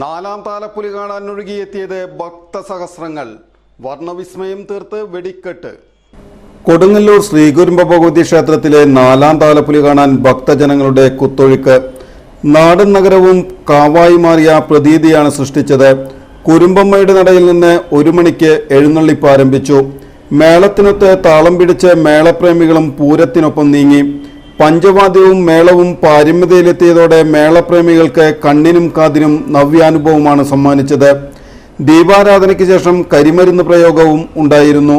നാലാം താലപ്പൊലി കാണാൻ ഒഴുകിയെത്തിയത് ഭക്തസഹസ്രങ്ങൾ. വർണവിസ്മയം തീർത്ത് വെടിക്കെട്ട്. കൊടുങ്ങല്ലൂർ ശ്രീകുരുമ്പ ഭഗവതി ക്ഷേത്രത്തിലെ നാലാം താലപ്പൊലി കാണാൻ ഭക്തജനങ്ങളുടെ കുത്തൊഴുക്ക്. നാടൻ നഗരവും കാവായി മാറിയ പ്രതീതിയാണ് സൃഷ്ടിച്ചത്. കുരുമ്പമ്മയുടെ നടയിൽ നിന്ന് ഒരു മണിക്ക് എഴുന്നള്ളിപ്പ് ആരംഭിച്ചു മേളത്തിനൊത്ത് താളം പിടിച്ച് മേളപ്രേമികളും പൂരത്തിനൊപ്പം നീങ്ങി. പഞ്ചവാദ്യവും മേളവും പാരമ്യതയിലെത്തിയതോടെ മേളപ്രേമികൾക്ക് കണ്ണിനും കാതിനും നവ്യാനുഭവമാണ് സമ്മാനിച്ചത്. ദീപാരാധനയ്ക്ക് ശേഷം കരിമരുന്ന് പ്രയോഗവും ഉണ്ടായിരുന്നു.